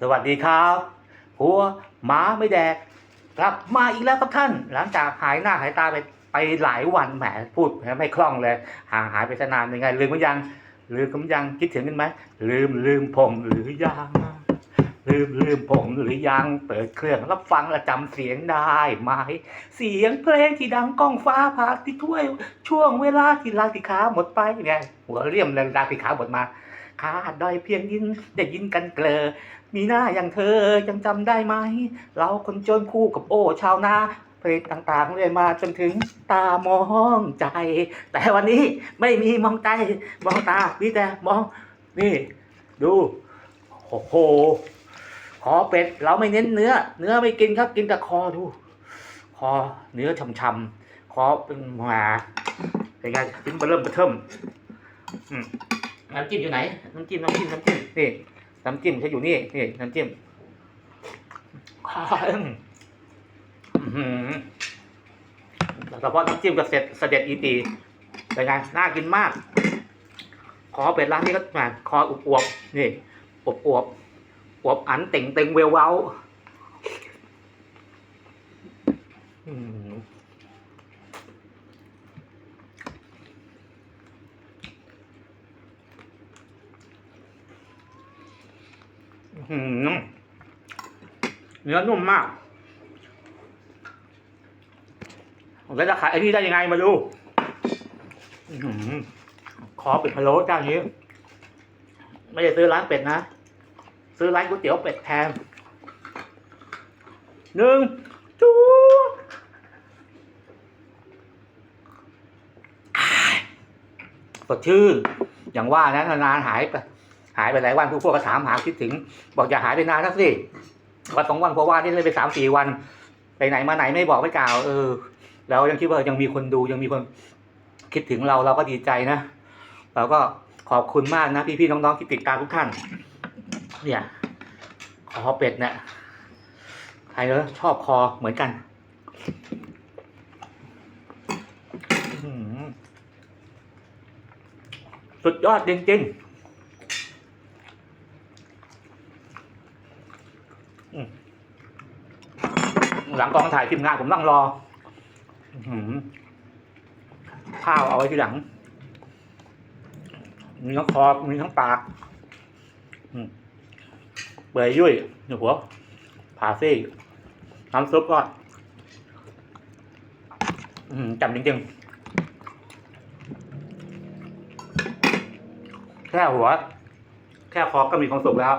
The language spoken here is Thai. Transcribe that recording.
สวัสดีครับหัวหมาไม่แดกกลับมาอีกแล้วครับท่าน หลังจากหายหน้าหายตาไปไปหลายวันแหมพูดไม่คล่องเลย ห่างหายไปนานยังไงลืมกันยังลืมกันยังคิดถึงกันไหมลืมลืมผมหรือยังลืมลืมผมหรือยังเปิดเครื่องรับฟังและจำเสียงได้ไหมเสียงเพลงที่ดังก้องฟ้าผ่าที่ถ้วย ช่วงเวลาที่ลาสิขาหมดไปเนี่ยหัวเรียมเลยลาสิขาหมดมา ขาดดอยเพียงยินได้ยินกันเกลอ มีหน้าอย่างเธอยังจำได้ไหม เราคนจนคู่กับโอ้ชาวนาเพลงต่างๆเรื่อยมาจนถึงตามองใจ แต่วันนี้ไม่มีมองใจมองตาพี่แต่มอง นี่ ดูโอ้โหคอเป็ดเราไม่เน้นเนื้อ เนื้อไม่กินครับกินแต่คอดู คอเนื้อช่ำๆคอเป็นหมาเป็นไงชิ้นเบอร์เริ่มเบอร์เทิมอืม น้ำจิ้มอยู่ไหน น้ำจิ้มน้ำจิ้มน้ำจิ้มนี่น้ำจิ้มเขาอยู่นี่นี่น้ำจิ้มอื้อหือเฉพาะน้ำจิ้มกับเสร็จเสด็จอีตีเป็นไงน่ากินมาก ขอเป็ดร้านนี้ก็มาคออวบๆนี่อวบอวบอวบอันเต่งเต็งเววเว้าอื้อหืออื้อหือ เนื้อนุ่มมากแล้วจะขายไอ้นี่ได้ยังไงมาดูอื้อหือขอเป็ดพะโล้เจ้านี้ ไม่ได้ซื้อร้านเป็ดนะ ซื้อร้านก๋วยเตี๋ยวเป็ดแทนหนึ่งจูอ้ายสดชื่น อย่างว่านะนานๆหายไป หายไปหลายวันผู้พวกก็ถามหาคิดถึง บอกอย่าหายไปนานนักสิวันสองวันเพราะว่านี่เลยไปสามสี่วันไปไหนมาไหนไม่บอกไม่กล่าวเออแล้วยังคิดว่ายังมีคนดูยังมีคนคิดถึงเราเราก็ดีใจนะเราก็ขอบคุณมากนะพี่ๆน้องๆที่ติดตามทุกท่าน เนี่ยคอเป็ดเนี่ยใครเนอะชอบคอเหมือนกันสุดยอดจริงๆ หลังกองถ่ายทีมงานผมนั่งรอหือข้าวเอาไว้ทีหลัง มีทั้งคอมีทั้งปากเปื่อยยุ่ยหนูหัวผ่าซี่น้ำซุปก็จำจริงๆ แค่หัว แค่คอก็มีความสุขแล้ว